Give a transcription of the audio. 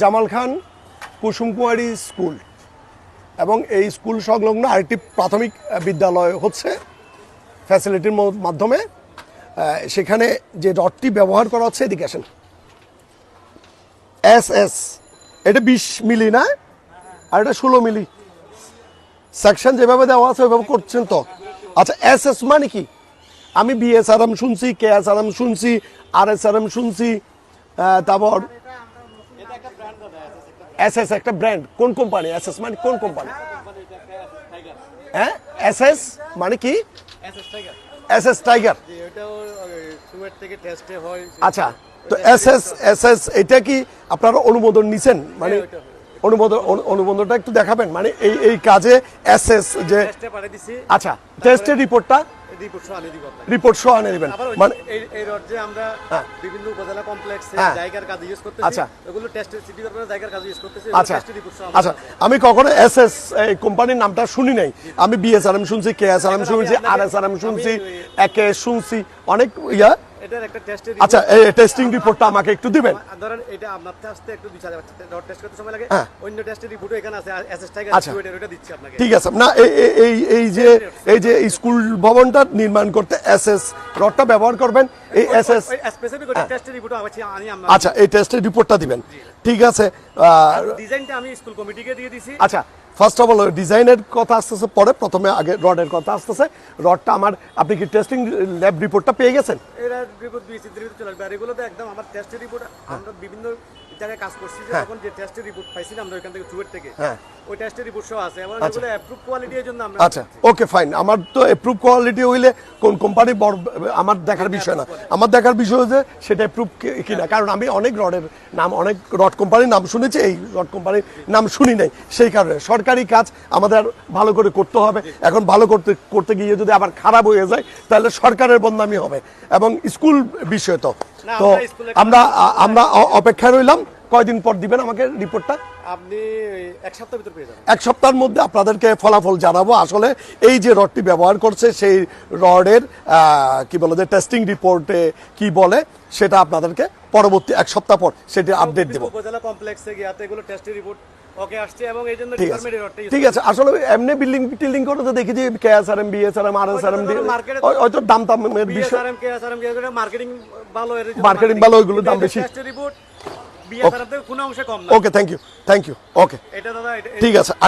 Jamal Khan Kusumkumari school. এবং এই school সংলগ্ন আরেকটি প্রাথমিক বিদ্যালয় হচ্ছে ফ্যাসিলিটির মাধ্যমে। সেখানে যে রডটি ব্যবহার করা হচ্ছে, এদিকে আসেন। এস এস, এটা বিশ মিলি না? আর এটা ষোলো মিলি। সেকশন যেভাবে দেওয়া আছে, ওইভাবে করছেন তো? আচ্ছা এস এস মানে কি? আমি বিএসআরএম শুনছি, কে এস আর এম শুনছি, আর এস আর এম শুনছি তারপর এস এস একটা ব্র্যান্ড কোন কোম্পানি এস এস মানে কোন কোম্পানি হ্যাঁ? এস এস মানে কি? এস এস টাইগার আচ্ছা তো এস এস এস এস এটা কি আপনারা অনুমোদন নিছেন? মানে অনুমোদন অনু- অনুমোদনটা একটু দেখাবেন। মানে এই এই কাজে এস এস যে আচ্ছা টেস্টের রিপোর্টটা রিপোর্ট সহ আনে দিবেন। মানে এই রড যে আমরা হ্যাঁ। বিভিন্ন উপজেলা কমপ্লেক্সে হ্যাঁ। জায়গার কাজে ইউজ করতেছি আচ্ছা। ওগুলো টেস্ট সিটি কর্পোরেশন জায়গার কাজে ইউজ করতেছি আচ্ছা। আচ্ছা। আমি কখনো এস এস এই কোম্পানির নামটা শুনি নাই। আমি বিএসআরএম শুনছি কে এস আর এম শুনছি RSRM R S R M শুনছি একে শুনছি অনেক ইয়া। এটার একটা টেস্টের আচ্ছা এই টেস্টিং রিপোর্টটা আমাকে একটু দিবেন। ধরেন এটা আপনার আসতে একটু দুই চার টেস্ট করতে সময় লাগে। হ্যাঁ। অন্য টেস্টের রিপোর্টও এখানে আছে এসএস টাইগার আচ্ছা। ওটা দিচ্ছি আপনাকে। ঠিক আছে। না এই এই- যে এই যে স্কুল ভবনটা নির্মাণ করতে এস এস রডটা ব্যবহার করবেন। এই এস এস স্পেসিফিক টেস্টের রিপোর্ট আছি আমরা আচ্ছা এই টেস্টের রিপোর্টটা দিবেন। ঠিক আছে। ডিজাইনটা আমি স্কুল কমিটিকে দিয়ে দিছি। আচ্ছা ফার্স্ট অফ অল ডিজাইনের কথা আসতেছে, পরে প্রথমে আগে রডের কথা আসতেছে। রডটা আমার, আপনি কি টেস্টিং ল্যাব রিপোর্টটা পেয়ে গেছেন? এরা রিপোর্ট দিয়েছি দ্রুত চলে আসবে। আর এগুলো তো একদম আমার টেস্টের রিপোর্ট আমরা বিভিন্ন জায়গায় কাজ করছি যে তখন যে টেস্টের রিপোর্ট পাইছিলাম আমরা থেকে চুয়েট থেকে হ্যাঁ। ওই টেস্টের রিপোর্ট সহ আছে। এবং আচ্ছা। এগুলো অ্যাপ্রুভ কোয়ালিটির জন্য আমরা আচ্ছা ওকে ফাইন আমার তো অ্যাপ্রুভ কোয়ালিটি হইলে কোন কোম্পানি বড় আমার দেখার বিষয় না। আমার দেখার বিষয় সেটা অ্যাপ্রুভ কিনা। কারণ আমি অনেক রডের নাম অনেক রড কোম্পানির নাম শুনেছি এই রড কোম্পানির নাম শুনি নাই। সেই কারণে সরকারি কাজ আমাদের ভালো করে করতে হবে। এখন ভালো করতে করতে গিয়ে যদি আবার খারাপ হয়ে যায় তাহলে সরকারের বদনামি হবে। এবং স্কুল বিষয় তো তো আমরা আমরা অপেক্ষায় রইলাম। কয়দিন পর দিবেন আমাকে রিপোর্টটা? আপনি এক সপ্তাহ ভিতর পেয়ে যাবেন। এক সপ্তাহের মধ্যে আপনাদেরকে ফলাফল জানাব। আসলে এই যে রডটি ব্যবহার করছে সেই রডের কি বলে যে টেস্টিং রিপোর্টে কি বলে সেটা আপনাদেরকে পরবর্তী এক সপ্তাহ পর সেটি আপডেট দেবো। উপজেলা কমপ্লেক্সে এগুলো টেস্টের রিপোর্ট ওকে আসছে এবং এই জন্য ঠিক আছে। আসলে এমনি বিল্ডিং টিল্ডিং করে তো দেখি যে হয়তো দাম দামের বিষয় বিএসআরএম কেএসআরএম মার্কেটিং ভালো এর জন্য ভালো, ওইগুলোর দাম বেশি। রিপোর্ট বিএসআরএম থেকে কোনো অংশে কম না। Okay thank you thank you okay এটা দাদা ঠিক আছে